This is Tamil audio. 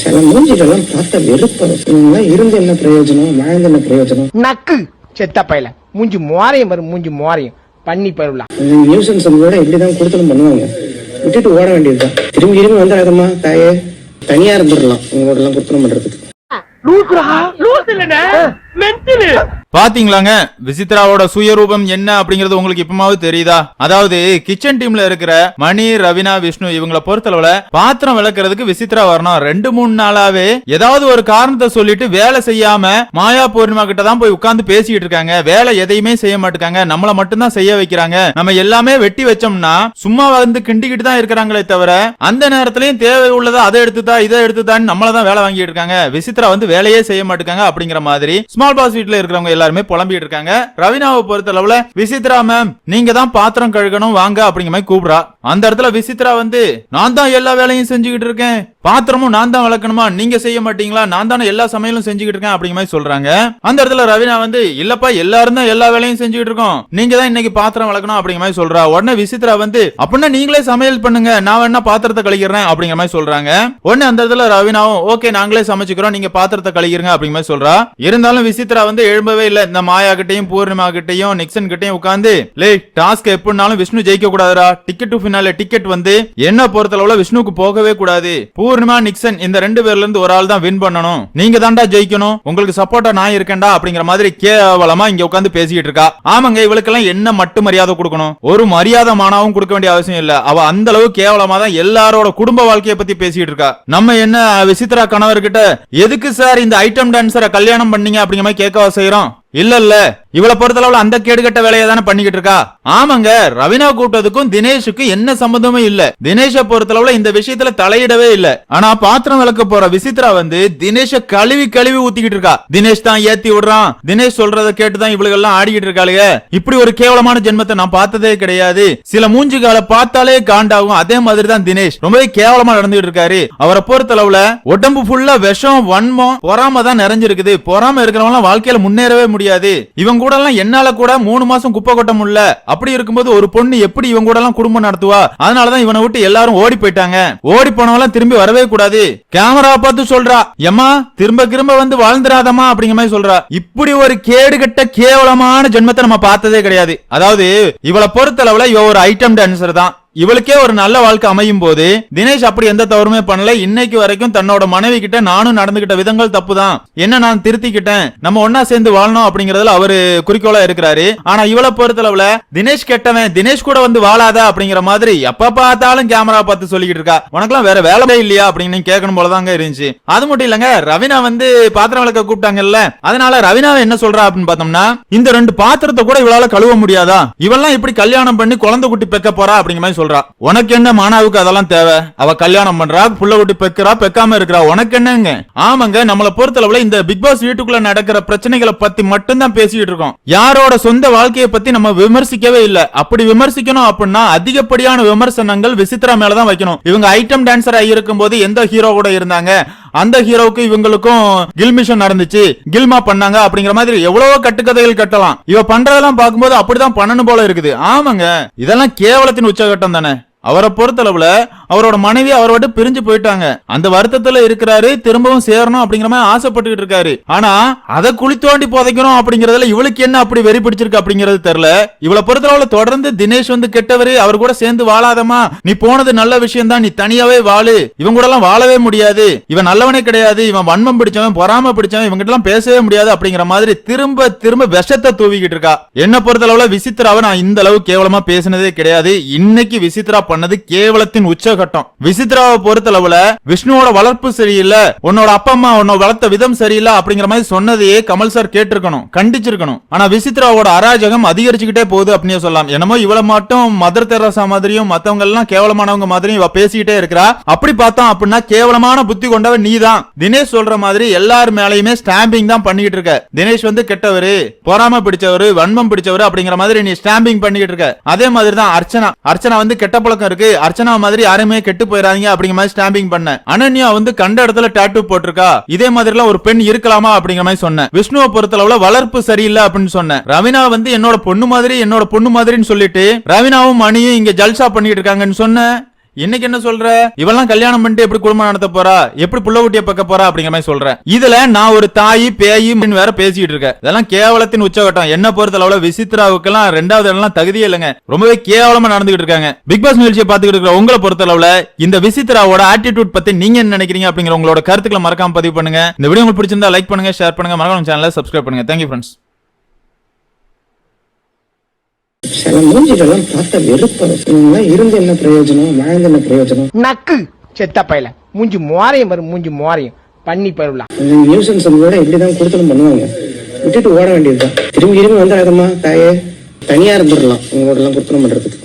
சில மூஞ்சிகளெல்லாம் பார்த்தா வெறுப்பா இருந்து என்ன பிரயோஜனம்? வாழ்ந்து என்ன பிரயோஜனம்? நக்கு! செத்த பையல. மூஞ்சி மோரையும் வரும் மூஞ்சி மோரையும். பண்ணி பருவலா நியூசன்ஸ் விட இப்படிதான் கொடுத்தலும் பண்ணுவாங்க. விட்டுட்டு ஓட வேண்டியதுதான். திரும்பி திரும்பி வந்துடாதம்மா தாயே? தனியா இருந்துடலாம். உங்களோட எல்லாம் கொடுத்தனம் பண்றதுக்கு. பாத்தீங்களாங்க? விசித்ராவோட சுயரூபம் என்ன அப்படிங்கறது உங்களுக்கு இப்பமாவது தெரியுதா? அதாவது கிச்சன் டீம்ல இருக்கிற மணி ரவினா விஷ்ணு இவங்களை பொறுத்தளவுல பாத்திரம் விளக்குறதுக்கு விசித்ரா வரணும். ரெண்டு மூணு நாளாவே ஏதாவது ஒரு காரணத்தை சொல்லிட்டு வேலை செய்யாம மாயா பூர்ணிமா கிட்ட தான் போய் உட்கார்ந்து பேசிட்டு இருக்காங்க. வேலை எதையுமே செய்ய மாட்டாங்க நம்மள மட்டும்தான் செய்ய வைக்கிறாங்க. நம்ம எல்லாமே வெட்டி வச்சோம்னா சும்மா வந்து கிண்டிக்கிட்டு தான் இருக்கிறாங்களே தவிர அந்த நேரத்திலயும் தேவை உள்ளதா அதை எடுத்துதா இதை எடுத்துதான்னு நம்மள தான் வேலை வாங்கிட்டு இருக்காங்க. விசித்ரா வந்து வேலையே செய்ய மாட்டாங்க அப்படிங்கிற மாதிரி ஸ்மால் பாஸ் வீட்ல இருக்கிறவங்க எல்லாருமே புலம்பிட்டு இருக்காங்க. ரவினாவை பொறுத்த அளவுல விசித்ரா மேம் நீங்க தான் பாத்திரம் கழுகணும் வாங்க அப்படிங்கிற மாதிரி கூப்பிடுறா. அந்த இடத்துல விசித்ரா வந்து நான் தான் எல்லா வேலையும் செஞ்சுக்கிட்டு இருக்கேன். பாத்திரமும் நான் தான் வளர்க்கணுமா? நீங்க செய்ய மாட்டீங்களா? நான் தானே எல்லா சமையலும் செஞ்சுக்கிட்டு இருக்கேன் அப்படிங்கிற மாதிரி சொல்றாங்க. அந்த இடத்துல ரவினா வந்து இல்லப்பா எல்லாரும் தான் எல்லா வேலையும் செஞ்சுக்கிட்டு இருக்கோம். நீங்க தான் இன்னைக்கு பாத்திரம் வளர்க்கணும் அப்படிங்கிற மாதிரி சொல்றா. உடனே விசித்ரா வந்து அப்படின்னா நீங்களே சமையல் பண்ணுங்க. நான் வேணா பாத்திரத்தை கழிக்கிறேன் அப்படிங்கிற மாதிரி சொல்றாங்க. உடனே அந்த இடத்துல ரவினாவும் ஓகே நாங்களே சமைச்சுக்கிறோம். நீங்க பாத்திரத்தை கழிக்கிறங்க அப்படிங்கிற மாதிரி சொல்றா. இருந்தாலும் விசித்ரா வந்து எழும்பவே இல்ல. இந்த மாயா கிட்டையும் பூர்ணிமா கிட்டையும் நிக்சன் கிட்டையும் உட்காந்து லே டாஸ்க் எப்படினாலும் விஷ்ணு ஜெயிக்க கூடாதுடா டிக்கெட் டு பின்னால டிக்கெட் வந்து என்ன பொறுத்தளவுல விஷ்ணுக்கு போகவே கூடாது. பூர்ணிமா நிக்சன் இந்த ரெண்டு பேர்ல இருந்து ஒரு ஆள் தான் வின் பண்ணணும். நீங்க தான்டா ஜெயிக்கணும். உங்களுக்கு சப்போர்ட்டா நான் இருக்கேன்டா அப்படிங்கிற மாதிரி கேவலமா இங்க உட்காந்து பேசிக்கிட்டு இருக்கா. ஆமாங்க இவளுக்கெல்லாம் என்ன மட்டு மரியாதை கொடுக்கணும்? ஒரு மரியாதை மானாவும் கொடுக்க வேண்டிய அவசியம் இல்ல. அவ அந்த அளவு கேவலமா தான் எல்லாரோட குடும்ப வாழ்க்கையை பத்தி பேசிட்டு இருக்கா. நம்ம என்ன விசித்ரா கணவர்கிட்ட எதுக்கு சார் இந்த ஐட்டம் டான்சரை கல்யாணம் பண்ணீங்க? அப்படிங்கிற மாதிரி கேட்கவா செய்யறோம் இல்ல இல்ல இவளை பொறுத்தளவுல அந்த கேடுகட்ட வேலையை தானே பண்ணிக்கிட்டு இருக்கா? ஆமாங்க ரவினா கூப்பிட்டதுக்கும் தினேஷுக்கும் என்ன சம்பந்தமும் இல்ல. தினேஷ பொறுத்தளவுல இந்த விஷயத்துல தலையிடவே இல்ல. ஆனா பாத்திரம் விளக்க போற விசித்ரா வந்து தினேஷ கழுவி கழுவி ஊத்திக்கிட்டு இருக்கா. தினேஷ் தான் ஏத்தி விடுறான். தினேஷ் சொல்றத கேட்டுதான் இவளுக்கு எல்லாம் ஆடிக்கிட்டு இருக்காளுங்க இப்படி ஒரு கேவலமான ஜென்மத்தை நான் பார்த்ததே கிடையாது. சில மூஞ்சிகால பார்த்தாலே காண்டாகும். அதே மாதிரி தான் தினேஷ். ரொம்பவே கேவலமா நடந்துகிட்டு இருக்காரு. அவரை பொறுத்தளவுல உடம்பு ஃபுல்லா விஷம் வன்மம் பொறாம தான் நிறைஞ்சிருக்குது. பொறாம இருக்கிறவங்க வாழ்க்கையில முன்னேறவே முடியாது. இவங்க கூட எல்லாம் என்னால கூட மூணு மாசம் குப்பை கொட்ட முடியல. அப்படி இருக்கும்போது ஒரு பொண்ணு எப்படி இவன் கூட எல்லாம் குடும்பம் நடத்துவா? அதனாலதான் இவனை விட்டு எல்லாரும் ஓடி போயிட்டாங்க. ஓடி போனவெல்லாம் திரும்பி வரவே கூடாது. கேமரா பார்த்து சொல்றா எம்மா திரும்ப திரும்ப வந்து வாழ்ந்துராதமா அப்படிங்கிற மாதிரி சொல்றா. இப்படி ஒரு கேடுகட்ட கேவலமான ஜென்மத்தை நம்ம பார்த்ததே கிடையாது. அதாவது இவளை பொறுத்தளவுல இவ ஒரு ஐட்டம் டான்சர் தான். இவளுக்கே ஒரு நல்ல வாழ்க்கை அமையும் போது தினேஷ் அப்படி எந்த தவறுமே பண்ணல. இன்னைக்கு வரைக்கும் தன்னோட மனைவி கிட்ட நானும் நடந்துகிட்ட விதங்கள் தப்பு தான் என்ன நான் திருத்திக்கிட்டேன்? நம்ம ஒன்னா சேர்ந்து வாழணும் அப்படிங்கறதுல அவரு குறிக்கோளா இருக்கிறாரு. ஆனா இவளை பொறுத்தளவுல தினேஷ் கெட்டவன் தினேஷ் கூட வந்து வாழாத அப்படிங்கிற மாதிரி எப்ப பார்த்தாலும் கேமரா பார்த்து சொல்லிக்கிட்டு இருக்கா. உனக்கெல்லாம் வேற வேலையே இல்லையா அப்படின்னு கேட்கணும் போலதாங்க இருந்துச்சு. அது மட்டும் இல்லங்க ரவினா வந்து பாத்திரம் விளக்க கூப்பிட்டாங்கல்ல. அதனால ரவினா என்ன சொல்றா அப்படின்னு பார்த்தோம்னா இந்த ரெண்டு பாத்திரத்தை கூட இவளால கழுவ முடியாதா? இவெல்லாம் இப்படி கல்யாணம் பண்ணி குழந்தை குட்டி பெக்க போறா அப்படிங்கிற மாதிரி சொல்றா. உனக்கு என்ன மானாவுக்கு அதெல்லாம் தேவை? அவ கல்யாணம் பண்றா புள்ள குட்டி பெக்கிறா பெக்காம இருக்கிறா. உனக்கு என்னங்க? ஆமாங்க நம்மளை பொறுத்தளவுல இந்த பிக் பாஸ் வீட்டுக்குள்ள நடக்கிற பிரச்சனைகளை பத்தி மட்டும்தான் பேசிட்டு இருக்கோம். யாரோட சொந்த வாழ்க்கையை பத்தி நம்ம விமர்சிக்கவே இல்ல. அப்படி விமர்சிக்கணும் அப்படின்னா அதிகப்படியான விமர்சனங்கள் விசித்ரா மேலதான் வைக்கணும். இவங்க ஐட்டம் டான்சரா இருக்கும்போது எந்த ஹீரோ கூட இருந்தாங்க? அந்த ஹீரோவுக்கு இவங்களுக்கும் கில் மிஷன் நடந்துச்சு. கில்மா பண்ணாங்க அப்படிங்கிற மாதிரி எவ்வளவோ கட்டுக்கதைகள் கட்டலாம். இவ பண்றதெல்லாம் பார்க்கும்போது அப்படிதான் பண்ணணும் போல இருக்குது. ஆமாங்க. இதெல்லாம் கேவலத்தின் உச்சகட்டம் தானே. அவரை பொறுத்தளவுல அவரோட மனைவி அவரோட பிரிஞ்சு போயிட்டாங்க. அந்த வருத்தத்துல இருக்கிறாரு திரும்பவும் சேரணும் அப்படிங்கிற மாதிரி ஆசைப்பட்டுக்கிட்டு இருக்காரு. ஆனா அதை குழி தோண்டி புதைக்கணும் அப்படிங்கறதுல இவளுக்கு என்ன அப்படி வெறி பிடிச்சிருக்கு அப்படிங்கறது தெரியல. இவளை பொறுத்தளவுல தொடர்ந்து தினேஷ் வந்து கெட்டவரு அவர் கூட சேர்ந்து வாழாதமா நீ போனது நல்ல விஷயம் தான் நீ தனியாவே வாழு. இவங்க கூட எல்லாம் வாழவே முடியாது. இவன் நல்லவனே கிடையாது. இவன் வன்மம் பிடிச்சவன் பொறாம பிடிச்சவன் இவங்க எல்லாம் பேசவே முடியாது அப்படிங்கிற மாதிரி திரும்ப திரும்ப விஷத்தை தூவிக்கிட்டு இருக்கா. என்ன பொறுத்தளவுல விசித்ராவை நான் இந்த அளவு கேவலமா பேசினதே கிடையாது. இன்னைக்கு விசித்ரா பண்ணது கேவலத்தின் உச்சகட்டம் விசித்ராவை பொறுத்தளவுல விஷ்ணுவோட வளர்ப்பு சரியில்லை உன்னோட அப்பா அம்மா உன்னை வளர்த்த விதம் சரியில்லை அப்படிங்கிற மாதிரி சொன்னதையே கமல் சார் கேட்டிருக்கணும் கண்டிச்சிருக்கணும். ஆனா விசித்ராவோட அராஜகம் அதிகரிச்சுக்கிட்டே போகுது அப்படின்னு சொல்லலாம். என்னமோ இவ்வளவு மட்டும் மதர் தெரசா மாதிரியும் மத்தவங்க எல்லாம் கேவலமானவங்க மாதிரியும் இவ பேசிக்கிட்டே இருக்கிறா. அப்படி பார்த்தோம் அப்படின்னா கேவலமான புத்தி கொண்டவ நீ தான் தினேஷ் சொல்ற மாதிரி எல்லார் மேலயுமே ஸ்டாம்பிங் தான் பண்ணிக்கிட்டு இருக்க. தினேஷ் வந்து கெட்டவரு பொறாம பிடிச்சவரு வன்மம் பிடிச்சவரு அப்படிங்கிற மாதிரி நீ ஸ்டாம்பிங் பண்ணிக்கிட்டு இருக்க. அதே மாதிரி தான் அர்ச்சனா. அர்ச்சனா வந்து கெட்ட பழக்கம் இருக்கு. அர்ச்சனா மாதிரி யாருமே கெட்டு போயிடாதீங்க அப்படிங்கிற மாதிரி ஸ்டாம்பிங் பண்ண அனன்யா வந்து கண்ட இடத்துல டாட்டூ போட்டிருக்கா? இதே மாதிரி எல்லாம் ஒரு பெண் இருக்கலாமா அப்படிங்கிற மாதிரி சொன்னேன். விஷ்ணுவை பொறுத்தளவுல வளர்ப்பு சரியில்லை அப்படின்னு சொன்னேன். ரவினா வந்து என்னோட பொண்ணு மாதிரி என்னோட பொண்ணு மாதிரின்னு சொல்லிட்டு ரவினாவும் மணியும் இங்க ஜல்சா பண்ணிட்டு இருக்காங்கன்னு சொன்ன இன்னைக்கு என்ன சொல்ற? இவெல்லாம் கல்யாணம் பண்ணிட்டு எப்படி குடும்பம் நடத்த போறா? எப்படி புள்ள குட்டிய பக்க போறா அப்படிங்கிற மாதிரி சொல்றேன் இதுல நான் ஒரு தாய் பேயி வேற பேசிட்டு இருக்கேன். இதெல்லாம் கேவலத்தின் உச்சகட்டம். என்ன பொறுத்த அளவுல விசித்ராவுக்கெல்லாம் ரெண்டாவது எல்லாம் தகுதியே இல்லைங்க. ரொம்பவே கேவலமா நடந்துகிட்டு இருக்காங்க. பிக் பாஸ் நிகழ்ச்சியை பாத்துக்கிட்டு இருக்கிற உங்களை பொறுத்த அளவுல இந்த விசித்ராவோட ஆட்டிடியூட் பத்தி நீங்க என்ன நினைக்கிறீங்க அப்படிங்கிற உங்களோட கருத்துக்களை மறக்காம பதிவு பண்ணுங்க. இந்த வீடியோ உங்களுக்கு பிடிச்சிருந்தா லைக் பண்ணுங்க ஷேர் பண்ணுங்க. மறக்காம சேனலை சப்ஸ்கிரைப் பண்ணுங்க. தேங்க்யூ ஃப்ரெண்ட்ஸ் சில மூஞ்சிகளெல்லாம் பார்த்தா வெறுப்பா இருந்து என்ன பிரயோஜனம்? வாழ்ந்து என்ன பிரயோஜனம்? நக்கு! செத்த பையல. மூஞ்சி மோரையும் வரும் மூஞ்சி மோரையும். பண்ணி பயிலுலா நியூசன்ஸ் கூட இப்படிதான் கொடுத்தலும் பண்ணுவாங்க. விட்டுட்டு ஓட வேண்டியதுதான். திரும்பி திரும்பி வந்துடாதம்மா தாயே. தனியா இருந்துடலாம். உங்களோட எல்லாம் கொடுத்தலும் பண்றதுக்கு.